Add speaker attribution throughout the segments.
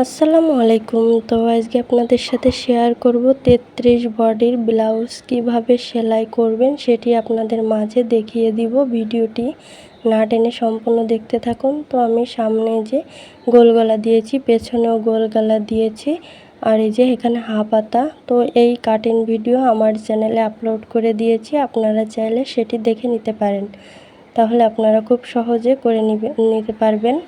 Speaker 1: আসসালামু আলাইকুম। তো আজকে আপনাদের সাথে শেয়ার করব তেত্রিশ বডির ব্লাউজ কীভাবে সেলাই করবেন সেটি আপনাদের মাঝে দেখিয়ে দিব ভিডিওটি। না টেনে সম্পূর্ণ দেখতে থাকুন। তো আমি সামনে যে গোল গলা দিয়েছি, পেছনেও গোল গলা দিয়েছি আর এই যে এখানে হাফাতা তো এই কাটিং ভিডিও আমার চ্যানেলে আপলোড করে দিয়েছি, আপনারা চাইলে সেটি দেখে নিতে পারেন। তাহলে আপনারা খুব সহজে করে নিতে পারবেন।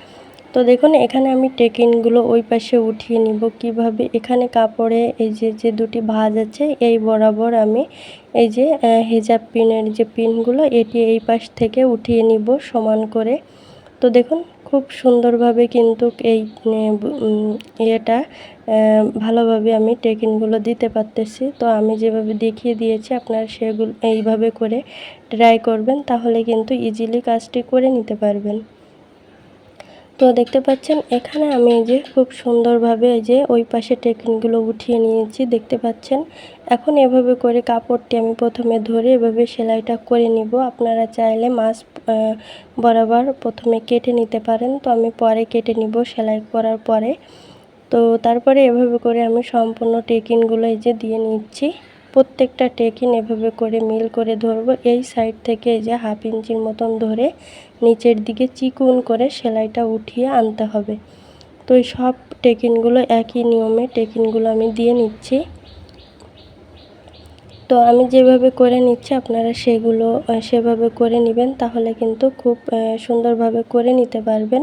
Speaker 1: তো দেখুন, এখানে আমি টেকিনগুলো ওই পাশে উঠিয়ে নিব কীভাবে। এখানে কাপড়ে এই যে যে দুটি ভাঁজ আছে, এই বরাবর আমি এই যে হেজাব পিনের যে পিনগুলো, এটি এই পাশ থেকে উঠিয়ে নিব সমান করে। তো দেখুন, খুব সুন্দরভাবে কিন্তু এই ইয়েটা ভালোভাবে আমি টেকিনগুলো দিতে পারতেছি। তো আমি যেভাবে দেখিয়ে দিয়েছি, আপনারা সেগুলো, এইভাবে করে ট্রাই করবেন, তাহলে কিন্তু ইজিলি কাজটি করে নিতে পারবেন। তো দেখতে পাচ্ছেন, এখানে আমি এই যে খুব সুন্দরভাবে এই যে ওই পাশে টেকিনগুলো উঠিয়ে নিয়েছি, দেখতে পাচ্ছেন। এখন এভাবে করে কাপড়টি আমি প্রথমে ধরে এভাবে সেলাইটা করে নিব। আপনারা চাইলে মাছ বরাবর প্রথমে কেটে নিতে পারেন। তো আমি পরে কেটে নিব সেলাই করার পরে। তো তারপরে এভাবে করে আমি সম্পূর্ণ টেকিনগুলো এই যে দিয়ে নিচ্ছি। প্রত্যেকটা টেকিন এভাবে করে মিল করে ধরবো। এই সাইড থেকে এই যে হাফ ইঞ্চির মতন ধরে নিচের দিকে চিকুন করে সেলাইটা উঠিয়ে আনতে হবে। তো এই সব টেকিনগুলো একই নিয়মে টেকিনগুলো আমি দিয়ে নিচ্ছি। তো আমি যেভাবে করে নিচ্ছি আপনারা সেগুলো সেভাবে করে নেবেন তাহলে কিন্তু খুব সুন্দরভাবে করে নিতে পারবেন।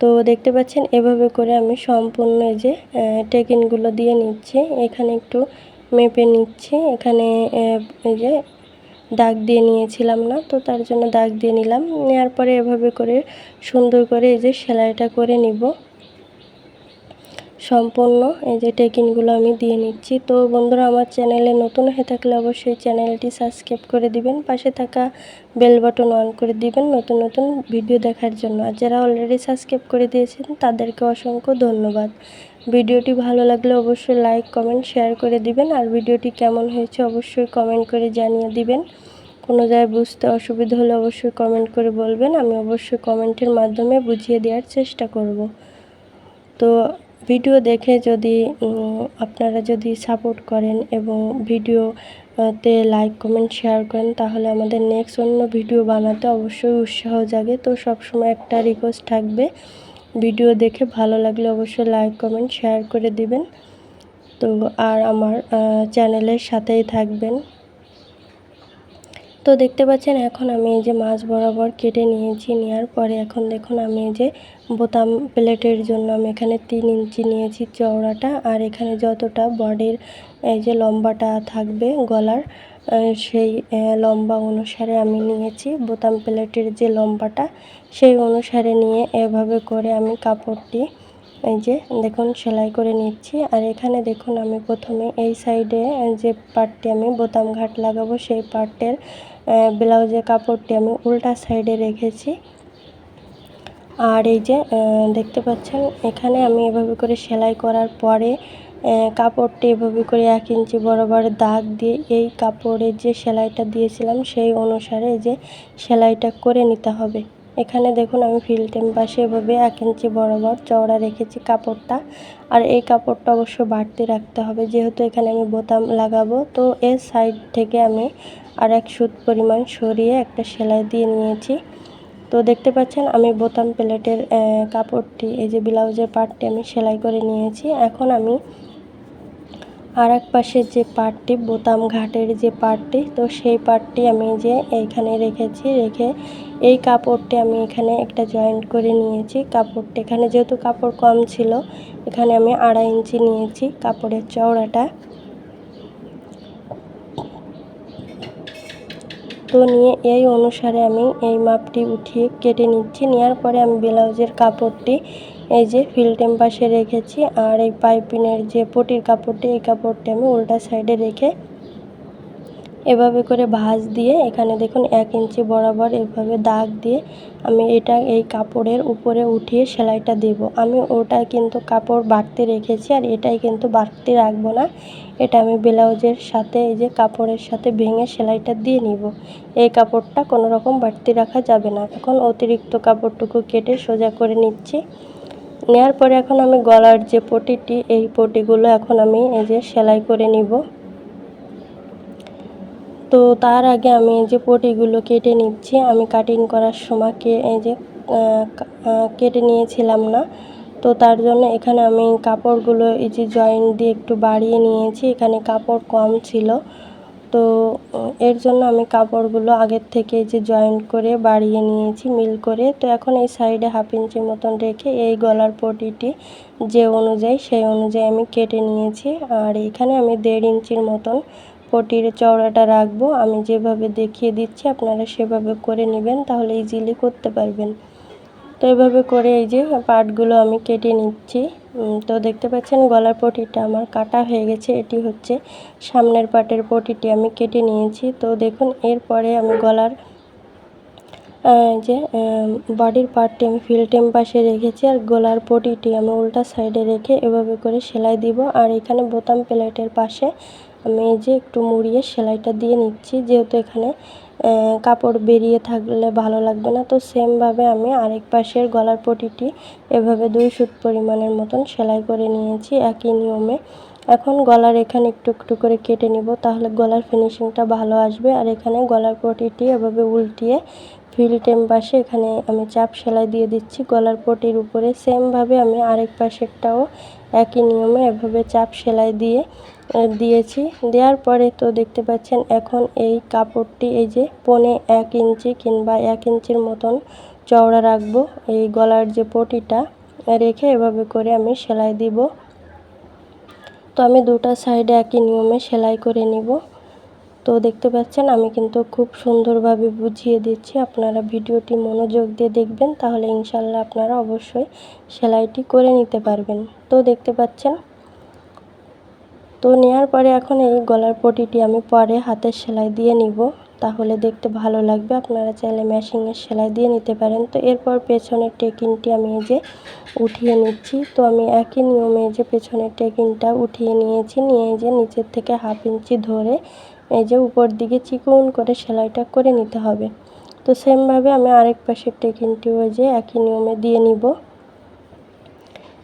Speaker 1: তো দেখতে পাচ্ছেন এভাবে করে আমি সম্পূর্ণ যে টেকিনগুলো দিয়ে নিচ্ছি। এখানে একটু মেপে নিচ্ছি। এখানে এই যে দাগ দিয়ে নিয়েছিলাম না, তো তার জন্য দাগ দিয়ে নিলাম। নেওয়ার পরে এভাবে করে সুন্দর করে এই যে সেলাইটা করে নিব। সম্পূর্ণ এই যে টেকিনগুলো আমি দিয়ে নিচ্ছি। তো বন্ধুরা, আমার চ্যানেলে নতুন হয়ে থাকলে অবশ্যই চ্যানেলটি সাবস্ক্রাইব করে দিবেন, পাশে থাকা বেল বাটন অন করে দিবেন নতুন নতুন ভিডিও দেখার জন্য। আর যারা অলরেডি সাবস্ক্রাইব করে দিয়েছেন, তাদেরকে অসংখ্য ধন্যবাদ। ভিডিওটি ভালো লাগলে অবশ্যই লাইক, কমেন্ট, শেয়ার করে দিবেন। আর ভিডিওটি কেমন হয়েছে অবশ্যই কমেন্ট করে জানিয়ে দিবেন। কোনো জায়গায় বুঝতে অসুবিধা হলে অবশ্যই কমেন্ট করে বলবেন। আমি অবশ্যই কমেন্টের মাধ্যমে বুঝিয়ে দেওয়ার চেষ্টা করব। তো ভিডিও দেখে যদি আপনারা যদি সাপোর্ট করেন এবং ভিডিওতে লাইক, কমেন্ট, শেয়ার করেন, তাহলে আমাদের নেক্সট অন্য ভিডিও বানাতে অবশ্যই উৎসাহ জাগে। তো সবসময় একটা রিকোয়েস্ট থাকবে ভিডিও দেখে ভালো লাগলে অবশ্যই লাইক, কমেন্ট, শেয়ার করে দিবেন। তো আর আমার চ্যানেলের সাথেই থাকবেন। তো দেখতে পাচ্ছেন এখন আমি এই যে মাছ বরাবর কেটে নিয়েছি, নেওয়ার পরে এখন দেখুন আমি এই যে বোতাম প্লেটের জন্য আমি এখানে তিন ইঞ্চি নিয়েছি চওড়াটা। আর এখানে যতটা বডির এই যে লম্বাটা থাকবে গলার সেই লম্বা অনুসারে আমি নিয়েছি। বোতাম প্লেটের যে লম্বাটা, সেই অনুসারে নিয়ে এভাবে করে আমি কাপড়টি, এই যে দেখুন, সেলাই করে নিচ্ছি। আর এখানে দেখুন, আমি প্রথমে এই সাইডে যে পার্টটি আমি বোতাম ঘাট লাগাবো, সেই পার্টের ব্লাউজের কাপড়টি আমি উল্টা সাইডে রেখেছি। আর এই যে দেখতে পাচ্ছেন, এখানে আমি এভাবে করে সেলাই করার পরে কাপড়টি এভাবে করে এক ইঞ্চি বরাবর দাগ দিয়ে এই কাপড়ের যে সেলাইটা দিয়েছিলাম, সেই অনুসারে যে সেলাইটা করে নিতে হবে। এখানে দেখুন, আমি ফিল্টেম পাশে এভাবে এক ইঞ্চি বরাবর চওড়া রেখেছি কাপড়টা। আর এই কাপড়টা অবশ্য বাড়তি রাখতে হবে। যেহেতু এখানে আমি বোতাম লাগাবো, তো এর সাইড থেকে আমি আর এক সুত পরিমাণ সরিয়ে একটা সেলাই দিয়ে নিয়েছি। তো দেখতে পাচ্ছেন, আমি বোতাম প্লেটের কাপড়টি, এই যে ব্লাউজের পার্টটি আমি সেলাই করে নিয়েছি। এখন আমি আর এক পাশের যে পার্টটি বোতাম ঘাটের যে পার্টটি তো সেই পার্টটি আমি যে এইখানে রেখেছি, রেখে এই কাপড়টি আমি এখানে একটা জয়েন্ট করে নিয়েছি। কাপড়টি এখানে যেহেতু কাপড় কম ছিল, এখানে আমি আড়াই ইঞ্চি নিয়েছি কাপড়ের চওড়াটা। তো নিয়ে এই অনুসারে আমি এই মাপটি উঠিয়ে কেটে নিচ্ছি। নেওয়ার পরে আমি ব্লাউজের কাপড়টি এই যে ফিল্টেম পাশে রেখেছি আর এই পাইপিনের যে পটির কাপড়টি, এই কাপড়টি আমি উল্টা সাইডে রেখে এভাবে করে ভাঁজ দিয়ে, এখানে দেখুন এক ইঞ্চি বরাবর এভাবে দাগ দিয়ে আমি এটা এই কাপড়ের উপরে উঠিয়ে সেলাইটা দেব। আমি ওটা কিন্তু কাপড় বাড়তে রেখেছি আর এটাই কিন্তু বাড়তে রাখব না। এটা আমি ব্লাউজের সাথে, এই যে কাপড়ের সাথে ভেঙে সেলাইটা দিয়ে নিব। এই কাপড়টা কোনো রকম বাড়তি রাখা যাবে না। এখন অতিরিক্ত কাপড়টুকু কেটে সোজা করে নিচ্ছি। নেওয়ার পরে এখন আমি গলার যে পটিটি, এই পটিগুলো এখন আমি এই যে সেলাই করে নিব। তো তার আগে আমি এই যে পটিগুলো কেটে নিচ্ছি। আমি কাটিং করার সময় কে, এই যে কেটে নিয়েছিলাম না। তো তার জন্য এখানে আমি কাপড়গুলো এই যে জয়েন্ট দিয়ে একটু বাড়িয়ে নিয়েছি। এখানে কাপড় কম ছিল। তো এর জন্য আমি কাপড়গুলো আগের থেকে যে জয়েন্ট করে বাড়িয়ে নিয়েছি মিল করে। তো এখন এই সাইডে হাফ ইঞ্চির মতন রেখে এই গলার পটিটি যে অনুযায়ী সেই অনুযায়ী আমি কেটে নিয়েছি। আর এখানে আমি দেড় ইঞ্চির মতন পটির চওড়াটা রাখব। আমি যেভাবে দেখিয়ে দিচ্ছি, আপনারা সেভাবে করে নেবেন, তাহলে ইজিলি করতে পারবেন। তো এভাবে করে এই যে পার্টগুলো আমি কেটে নিচ্ছি। তো দেখতে পাচ্ছেন গলার পটিটা আমার কাটা হয়ে গেছে। এটি হচ্ছে সামনের পাটের পটিটি আমি কেটে নিয়েছি। তো দেখুন, এরপরে আমি গলার যে বডির পার্টটি আমি ফিল্টেম পাশে রেখেছি আর গলার পটিটি আমি উল্টা সাইডে রেখে এভাবে করে সেলাই দিব। আর এখানে বোতাম প্লেটের পাশে আমি যে একটু মুড়িয়ে সেলাইটা দিয়ে নিচ্ছি। যেহেতু এখানে কাপড় বেরিয়ে থাকলে ভালো লাগবে না। তো সেমভাবে আমি আরেক পাশের গলার পটিটি এভাবে দুই সুত পরিমাণের মতন সেলাই করে নিয়েছি একই নিয়মে। এখন গলার এখানে একটু একটু করে কেটে নিব, তাহলে গলার ফিনিশিংটা ভালো আসবে। আর এখানে গলার পটিটি এভাবে উল্টিয়ে ফিল্টেম পাশে এখানে আমি চাপ সেলাই দিয়ে দিচ্ছি। গলার পটির উপরে সেমভাবে আমি আরেক পাশেরটাও একই নিয়মে এভাবে চাপ সেলাই দিয়ে দিয়েছি। দেওয়ার পরে তো দেখতে পাচ্ছেন এখন এই কাপড়টি এই যে পনে এক ইঞ্চি কিংবা এক ইঞ্চির মতন চওড়া রাখব। এই গলার যে পটিটা রেখে এভাবে করে আমি সেলাই দিব। তো আমি দুটা সাইডে একই নিয়মে সেলাই করে নিব। তো দেখতে পাচ্ছেন আমি কিন্তু খুব সুন্দরভাবে বুঝিয়ে দিচ্ছি। আপনারা ভিডিওটি মনোযোগ দিয়ে দেখবেন, তাহলে ইনশাল্লাহ আপনারা অবশ্যই সেলাইটি করে নিতে পারবেন। তো দেখতে পাচ্ছেন তো নেওয়ার পরে এখন এই গলার পটিটি আমি পরে হাতের সেলাই দিয়ে নিব। তাহলে দেখতে ভালো লাগবে। আপনারা চাইলে মেশিনের সেলাই দিয়ে নিতে পারেন। তো এরপর পেছনের টেকিনটি আমি এই যে উঠিয়ে নিচ্ছি। তো আমি একই নিয়মে যে পেছনের টেকিনটা উঠিয়ে নিয়েছি। নিয়ে যে নিচের থেকে হাফ ইঞ্চি ধরে এই যে উপর দিকে চিকন করে সেলাইটা করে নিতে হবে। তো সেমভাবে আমি আরেক পাশের টেকিনটিও যে একই নিয়মে দিয়ে নিব।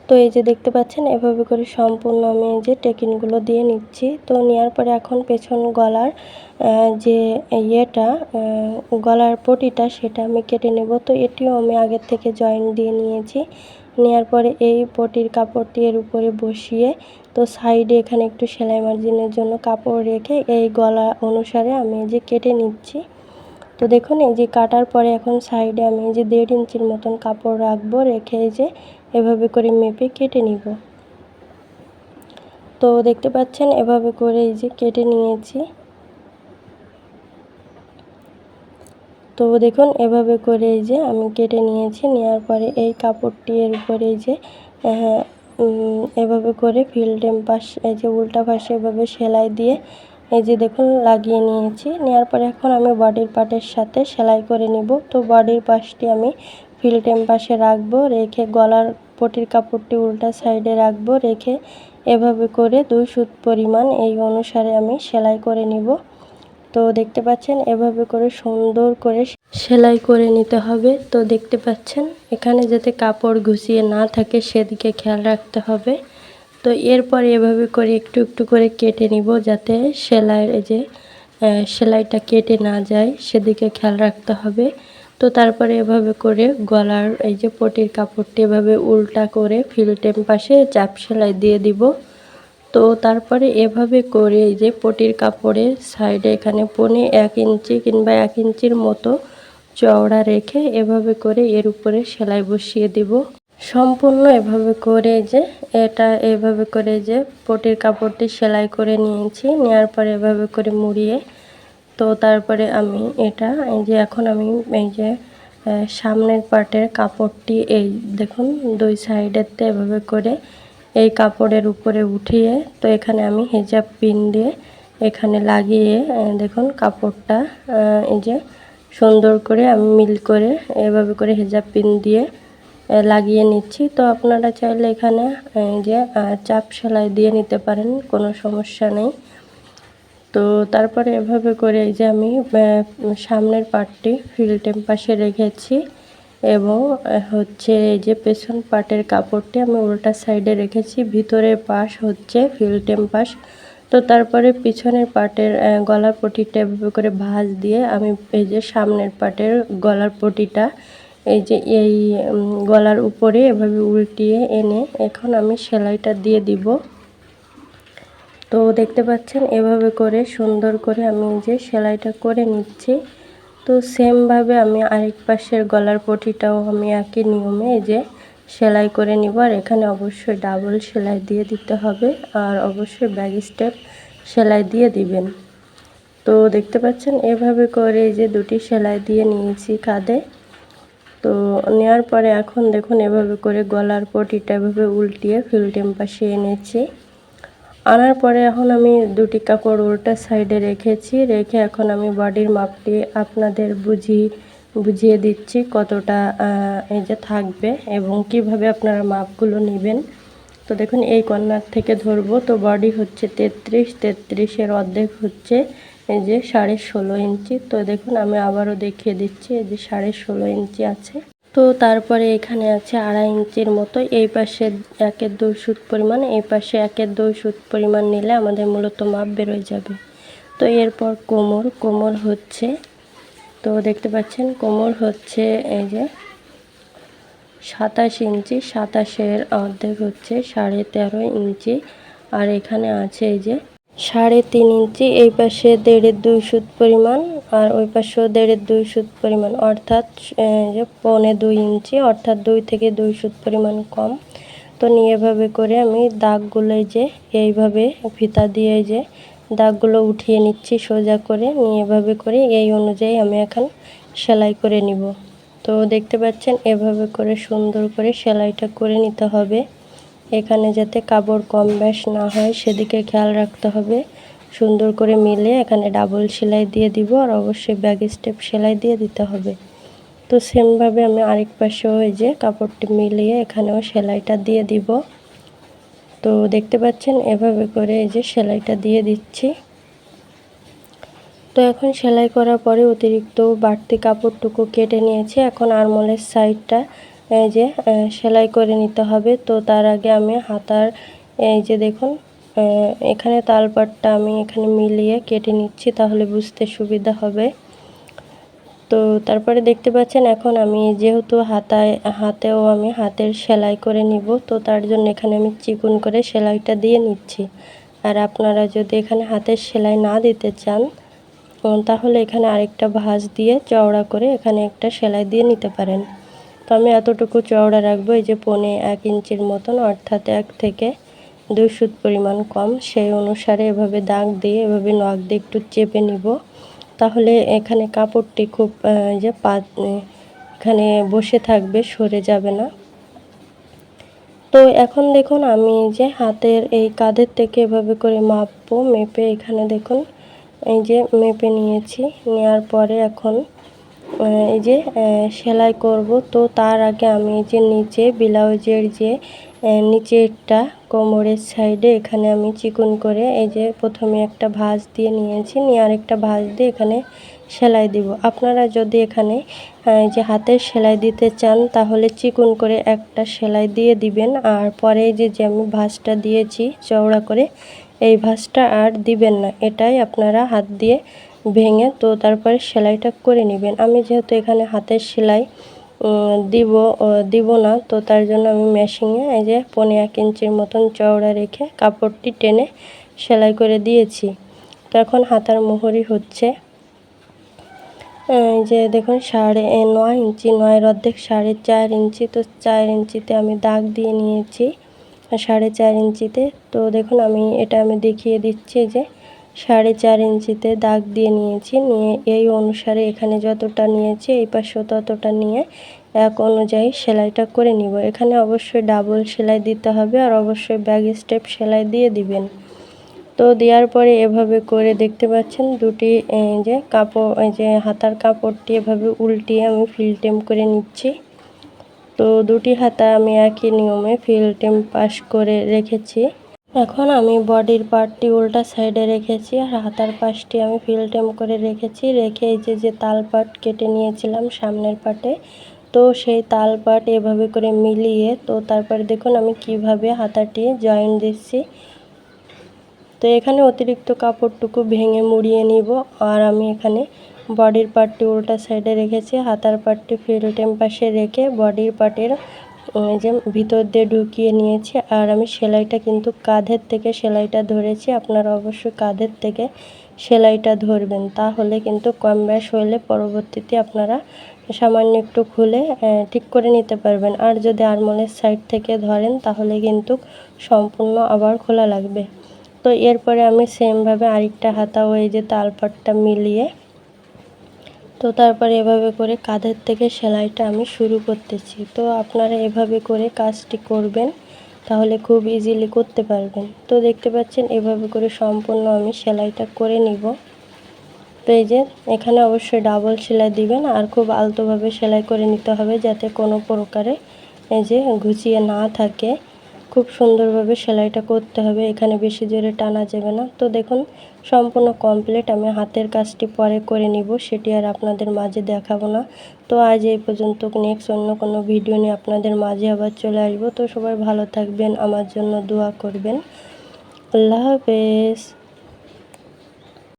Speaker 1: তো এই যে দেখতে পাচ্ছেন, এভাবে করে সম্পূর্ণ আমি এই যে টেকিনগুলো দিয়ে নিচ্ছি। তো নেওয়ার পরে এখন পেছন গলার যে ইয়েটা গলার পটিটা সেটা আমি কেটে নেব। তো এটিও আমি আগের থেকে জয়েন দিয়ে নিয়েছি। নেওয়ার পরে এই পটির কাপড়টি এর উপরে বসিয়ে, তো সাইডে এখানে একটু সেলাই মার্জিনের জন্য কাপড় রেখে এই গলা অনুসারে আমি যে কেটে নিচ্ছি। তো দেখুন, এই যে কাটার পরে এখন সাইডে আমি এই যে দেড় ইঞ্চির মতন কাপড় রাখব, রেখে এই যে এভাবে করে মেপে কেটে নিব। তো দেখতে পাচ্ছেন এভাবে করে এই যে কেটে নিয়েছি। তো দেখুন এভাবে করে এই যে আমি কেটে নিয়েছি নেওয়ার পরে এই কাপড়টি এর উপরে যে আহ, এভাবে করে ফিল্ডেম পাশ এই যে উল্টা পাশে এভাবে সেলাই দিয়ে এই যে দেখুন লাগিয়ে নিয়েছি। নেওয়ার পরে এখন আমি বডির পার্টের সাথে সেলাই করে নিব। তো বডির পাশটি আমি ফিল্টেম পাশে রাখব, রেখে গলার পটির কাপড়টি উল্টা সাইডে রাখব, রেখে এভাবে করে দুই সুত পরিমাণ এই অনুসারে আমি সেলাই করে নিব। তো দেখতে পাচ্ছেন, এভাবে করে সুন্দর করে সেলাই করে নিতে হবে। তো দেখতে পাচ্ছেন, এখানে যাতে কাপড় ঘুষিয়ে না থাকে সেদিকে খেয়াল রাখতে হবে। তো এরপর এভাবে করে একটু একটু করে কেটে নিব যাতে সেলাইয়ের যে সেলাইটা কেটে না যায়, সেদিকে খেয়াল রাখতে হবে। তো তারপরে এভাবে করে গলার এই যে পটির কাপড়টি এভাবে উল্টা করে ফিল্টেম পাশে চাপ সেলাই দিয়ে দিব। তো তারপরে এভাবে করে এই যে পটির কাপড়ের সাইডে এখানে পনে এক ইঞ্চি কিংবা এক ইঞ্চির মতো চওড়া রেখে এভাবে করে এর উপরে সেলাই বসিয়ে দিব। সম্পূর্ণ এভাবে করে যে এটা এভাবে করে যে পটির কাপড়টি সেলাই করে নিয়েছি নেওয়ার পরে এভাবে করে মুড়িয়ে তো তারপরে আমি এটা, এই যে এখন আমি, এই যে সামনের পার্টের কাপড়টি, এই দেখুন, দুই সাইডেতে এভাবে করে এই কাপড়ের উপরে উঠিয়ে, তো এখানে আমি হেজাব পিন দিয়ে এখানে লাগিয়ে দেখুন কাপড়টা এই যে সুন্দর করে আমি মিল করে এভাবে করে হেজাব পিন দিয়ে লাগিয়ে নিচ্ছি। তো আপনারা চাইলে এখানে যে চাপ সেলাই দিয়ে নিতে পারেন, কোনো সমস্যা নেই। তো তারপরে এভাবে করে এই যে আমি সামনের পার্টটি ফিল্টেম পাশে রেখেছি এবং হচ্ছে এই যে পেছন পাটের কাপড়টি আমি উল্টা সাইডে রেখেছি ভিতরের পাশ হচ্ছে ফিল্টেম পাশ। তো তারপরে পিছনের পাটের গলার পটিটা এভাবে করে ভাঁজ দিয়ে আমি এই যে সামনের পাটের গলার পটিটা, এই যে এই গলার উপরে এভাবে উল্টিয়ে এনে এখন আমি সেলাইটা দিয়ে দিব। তো দেখতে পাচ্ছেন, এভাবে করে সুন্দর করে আমি যে সেলাইটা করে নিচ্ছি। তো সেমভাবে আমি আরেক পাশের গলার পটিটাও আমি একই নিয়মে যে সেলাই করে নিব। আর এখানে অবশ্যই ডাবল সেলাই দিয়ে দিতে হবে আর অবশ্যই ব্যাগ স্টেপ সেলাই দিয়ে দিবেন। তো দেখতে পাচ্ছেন, এভাবে করে এই যে দুটি সেলাই দিয়ে নিয়েছি কাঁধে। তো নেওয়ার পরে এখন দেখুন, এভাবে করে গলার পটিটা এভাবে উল্টিয়ে ফিল্টেম পাশে এনেছি। আনার পরে এখন আমি দুটি কাপড় উল্টা সাইডে রেখেছি, রেখে এখন আমি বডির মাপটি আপনাদের বুঝি, বুঝিয়ে দিচ্ছি কতটা এই যে থাকবে এবং কীভাবে আপনারা মাপগুলো নেবেন। তো দেখুন, এই কর্নার থেকে ধরবো, তো বডি হচ্ছে তেত্রিশ, তেত্রিশের অর্ধেক হচ্ছে এই যে সাড়ে ষোলো ইঞ্চি। তো দেখুন, আমি আবারও দেখিয়ে দিচ্ছি, এই যে সাড়ে ষোলো ইঞ্চি আছে। তো তারপরে এখানে আছে আড়াই ইঞ্চির মতো। এই পাশে একের দুই সুত পরিমাণ, এই পাশে একের দুই সুত পরিমাণ নিলে আমাদের মূলত মাপ বেরোয় যাবে। তো এরপর কোমর কোমর হচ্ছে, তো দেখতে পাচ্ছেন কোমর হচ্ছে এই যে সাতাশ ইঞ্চি, সাতাশের অর্ধেক হচ্ছে সাড়ে তেরো ইঞ্চি। আর এখানে আছে এই যে সাড়ে তিন ইঞ্চি, এই পাশে দেড়ের দুই সুত পরিমাণ আর ওই পাশেও দেড়ের দুই সুত পরিমাণ, অর্থাৎ যে পৌনে দুই ইঞ্চি, অর্থাৎ দুই থেকে দুই সুত পরিমাণ কম। তো নিয়ে এভাবে করে আমি দাগগুলো যে এইভাবে ফিতা দিয়ে যে দাগগুলো উঠিয়ে নিচ্ছি সোজা করে, নিয়ে এভাবে করে এই অনুযায়ী আমি এখন সেলাই করে নিব। তো দেখতে পাচ্ছেন, এভাবে করে সুন্দর করে সেলাইটা করে নিতে হবে। এখানে যাতে কাপড় কম বেশ না হয়, সেদিকে খেয়াল রাখতে হবে। সুন্দর করে মিলে এখানে ডাবল সেলাই দিয়ে দিব আর অবশ্যই ব্যাগ স্টেপ সেলাই দিয়ে দিতে হবে। তো সেমভাবে আমি আরেক পাশেও এই যে কাপড়টি মিলিয়ে এখানেও সেলাইটা দিয়ে দিব। তো দেখতে পাচ্ছেন এভাবে করে এই যে সেলাইটা দিয়ে দিচ্ছি। তো এখন সেলাই করার পরে অতিরিক্ত বাড়তি কাপড়টুকু কেটে নিয়েছি। এখন আরমোলের সাইডটা এই যে সেলাই করে নিতে হবে। তো তার আগে আমি হাতার, এই যে দেখুন এখানে তালপাটটা আমি এখানে মিলিয়ে কেটে নিচ্ছি, তাহলে বুঝতে সুবিধা হবে। তো তারপরে দেখতে পাচ্ছেন এখন আমি যেহেতু হাতায়, হাতেও আমি হাতের সেলাই করে নিব, তো তার জন্য এখানে আমি চিকন করে সেলাইটা দিয়ে নিচ্ছি। আর আপনারা যদি এখানে হাতের সেলাই না দিতে চান তাহলে এখানে আরেকটা ভাঁজ দিয়ে চওড়া করে এখানে একটা সেলাই দিয়ে নিতে পারেন। তো আমি এতটুকু চওড়া রাখব, এই যে পনে এক ইঞ্চির মতন, অর্থাৎ এক থেকে দুই সুত পরিমাণ কম, সেই অনুসারে এভাবে দাগ দিয়ে, এভাবে নখ দিয়ে একটু চেপে নিব। তাহলে এখানে কাপড়টি খুব যে পা, এখানে বসে থাকবে, সরে যাবে না। তো এখন দেখুন, আমি যে হাতের এই কাঁধের থেকে এভাবে করে মাপবো, মেপে এখানে দেখুন, এই যে মেপে নিয়েছি। নেওয়ার পরে এখন এই যে সেলাই করব। তো তার আগে আমি যে নিচে, ব্লাউজের যে নিচেরটা কোমরের সাইডে, এখানে আমি চিকন করে এই যে প্রথমে একটা ভাঁজ দিয়ে নিয়েছি, নিয়ে আরেকটা ভাঁজ দিয়ে এখানে সেলাই দিব। আপনারা যদি এখানে এই যে হাতের সেলাই দিতে চান, তাহলে চিকন করে একটা সেলাই দিয়ে দিবেন। আর পরে যে যে আমি ভাঁজটা দিয়েছি, চওড়া করে, এই ভাঁজটা আর দিবেন না। এটাই আপনারা হাত দিয়ে ভেঙে তো তারপরে সেলাইটা করে নেবেন। আমি যেহেতু এখানে হাতের সেলাই দিব দিব না। তো তার জন্য আমি মেশিনে এই যে পনে এক ইঞ্চির মতন চওড়া রেখে কাপড়টি টেনে সেলাই করে দিয়েছি। তো এখন হাতার মোহরি হচ্ছে। এই যে দেখুন, সাড়ে নয় ইঞ্চি নয়ের অর্ধেক, সাড়ে চার ইঞ্চি, তো চার ইঞ্চিতে আমি দাগ দিয়ে নিয়েছি, সাড়ে চার ইঞ্চিতে। তো দেখুন, আমি এটা আমি দেখিয়ে দিচ্ছি যে সাড়ে চার ইঞ্চিতে দাগ দিয়ে নিয়েছি। নিয়ে এই অনুসারে এখানে যতটা নিয়েছি, এই পাশেও ততটা নিয়ে এক অনুযায়ী সেলাইটা করে নিব। এখানে অবশ্যই ডাবল সেলাই দিতে হবে আর অবশ্যই ব্যাগ স্টেপ সেলাই দিয়ে দিবেন। তো দেওয়ার পরে এভাবে করে দেখতে পাচ্ছেন দুটি যে কাপড় যে হাতার কাপড়টি এভাবে উল্টিয়ে আমি ফিলটেম করে নিচ্ছি। তো দুটি হাতা আমি একই নিয়মে ফিলটেম পাশ করে রেখেছি। এখন আমি বডির পার্টটি উল্টা সাইডে রেখেছি আর হাতার পাশটি আমি ফিলটেম করে রেখেছি। রেখে এই যে যে তাল পাট কেটে নিয়েছিলাম সামনের পাটে, তো সেই তাল পাট এভাবে করে মিলিয়ে, তো তারপরে দেখুন আমি কীভাবে হাতাটি জয়েন দিচ্ছি। তো এখানে অতিরিক্ত কাপড়টুকু ভেঙে মুড়িয়ে নিব আর আমি এখানে বডির পার্টটি উল্টা সাইডে রেখেছি। হাতার পার্টটি ফিল্টেম পাশে রেখে বডির পার্টের যে ভিতর দিয়ে ঢুকিয়ে নিয়েছি আর আমি সেলাইটা কিন্তু কাঁধের থেকে সেলাইটা ধরেছি। আপনারা অবশ্যই কাঁধের থেকে সেলাইটা ধরবেন, তাহলে কিন্তু কম ব্যাস হলে পরবর্তীতে আপনারা সামান্য একটু খুলে ঠিক করে নিতে পারবেন। আর যদি আরমোলের সাইড থেকে ধরেন, তাহলে কিন্তু সম্পূর্ণ আবার খোলা লাগবে। তো এরপরে আমি সেমভাবে আরেকটা হাতা ওই যে তালপাটটা মিলিয়ে তো তারপরে এভাবে করে কাঁধের থেকে সেলাইটা আমি শুরু করতেছি। তো আপনারা এভাবে করে কাজটি করবেন, তাহলে খুব ইজিলি করতে পারবেন। তো দেখতে পাচ্ছেন, এভাবে করে সম্পূর্ণ আমি সেলাইটা করে নিব। তো এই যে, এখানে অবশ্যই ডাবল সেলাই দিবেন, আর খুব আলতোভাবে সেলাই করে নিতে হবে যাতে কোনো প্রকারে এই যে ঘুচিয়ে না থাকে। খুব সুন্দরভাবে সেলাইটা করতে হবে, এখানে বেশি জোরে টানা যাবে না। তো দেখুন, সম্পূর্ণ কমপ্লিট আমি হাতের কাজটি পরে করে নিব, সেটি আর আপনাদের মাঝে দেখাবো না। তো আজ এই পর্যন্ত নেক্সট অন্য কোনো ভিডিও নিয়ে আপনাদের মাঝে আবার চলে আসব। তো সবাই ভালো থাকবেন, আমার জন্য দোয়া করবেন। আল্লাহ হাফেজ।